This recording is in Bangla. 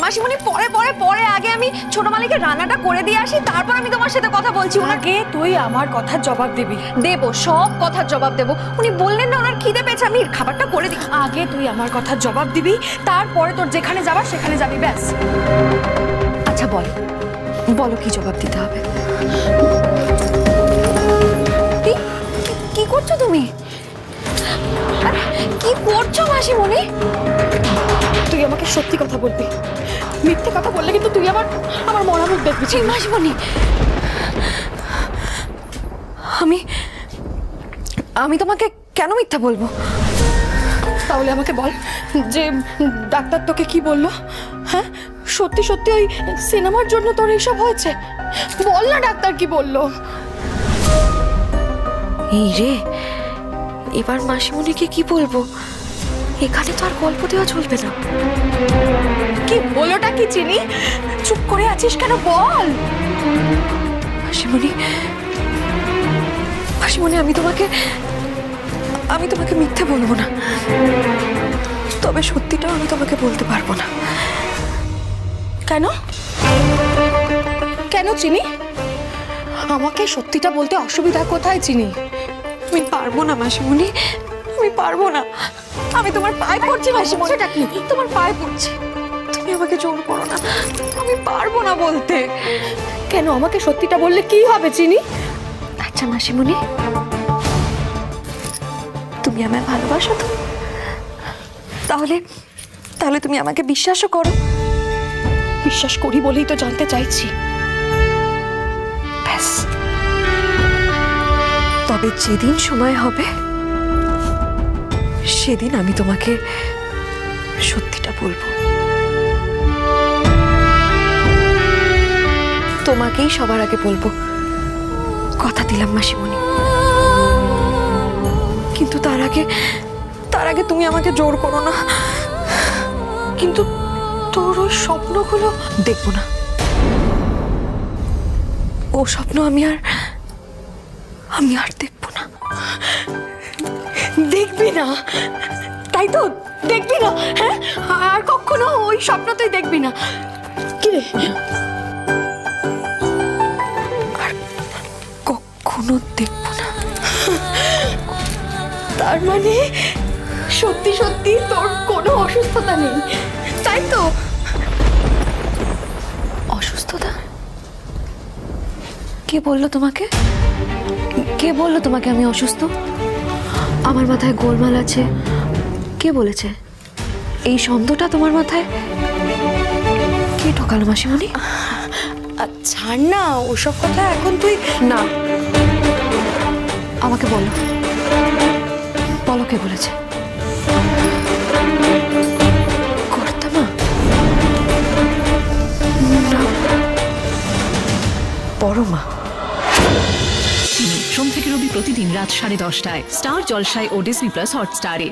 মাসিমণি পরে পরে পরে আগে আমি ছোট মালিকের রান্নাটা করে দিয়ে আসি তারপর আমি তোমার সাথে কথা বলছি। আগে তুই আমার কথার জবাব দিবি। দেবো সব কথার জবাব দেবো। উনি বললেন না ওনার খিদে পেয়েছে আমি খাবারটা করে দিই। আগে তুই আমার কথার জবাব দিবি তারপরে তোর যেখানে যাবার সেখানে যাবি ব্যাস। আচ্ছা বলো। বলো কি জবাব দিতে হবে? কি- করছ তুমি? আরে, কি করছ মাসিমণি? তুই আমাকে সত্যি কথা বলবি। মিথ্যে কথা বললে কিন্তু তুই আমার আমার মরা মুখ দেখবি। ছি, মাসিমণি আমি আমি তোমাকে কেন মিথ্যা বলব? তাহলে আমাকে বল যে ডাক্তার তোকে কি বলল? হ্যাঁ? সত্যি সত্যি ওই সিনেমার জন্য তোর এইসব হয়েছে? বল না ডাক্তার কি বলল। এই রে এবার মাসিমণিকে কি বলব? এখানে তো আর গল্প দেওয়া চলবে না। কি বলোটা কি চিনি? চুপ করে আছিস কেন বল? মাসিমণি মাসিমণি আমি তোমাকে আমি তোমাকে মিথ্যে বলব না। তবে সত্যিটাও আমি তোমাকে বলতে পারব না। কেন? কেন চিনি? আমাকে সত্যিটা বলতে অসুবিধা কোথায় চিনি? আমি পারব না মাসিমণি আমি পারব না। আমি তোমার পায়ে পড়ছি মাসিমণি। কি? তোমার পায়ে পড়ছি। তুমি আমাকে জোর করো না। আমি পারব না বলতে। কেন আমাকে সত্যিটা বললে কি হবে চিনি? আচ্ছা মাসিমণি। তুমি আমায় ভালোবাসো তো? তাহলে তাহলে তুমি আমাকে বিশ্বাসও করো। বিশ্বাস করি বলেই তো জানতে চাইছি। ব্যাস। তবে যেদিন সময় হবে সেদিন আমি তোমাকে সত্যিটা বলব। তোমাকেই সবার আগে বলব, কথা দিলাম মাসিমণি। কিন্তু তার আগে তার আগে তুমি আমাকে জোর করো না। কিন্তু তোর ওই স্বপ্নগুলো দেখব না। ও স্বপ্ন আমি আর আমি আর দেখব না। দেখবি না। তাই তো দেখবি না হ্যাঁ? আর কখনো ওই স্বপ্ন তুই দেখবি না। কি রে? কখনো দেখব না। তার মানে সত্যি সত্যি তোর কোনো অসুস্থতা নেই। তাই তো। অসুস্থতা? কে বলল তোমাকে? কে বলল তোমাকে আমি অসুস্থ? আমার মাথায় গোলমাল আছে? কে বলেছে? এই সন্দেহটা তোমার মাথায়? কে ঠকালো মাসিমণি? ছাড় না ওসব কথা এখন তুই না। আমাকে বলো। বলো কে বলেছে? বড় মা। সোম থেকে রবি প্রতিদিন রাত সাড়ে দশটায়। স্টার জলসায় ও ডিসনি প্লাস হটস্টারে।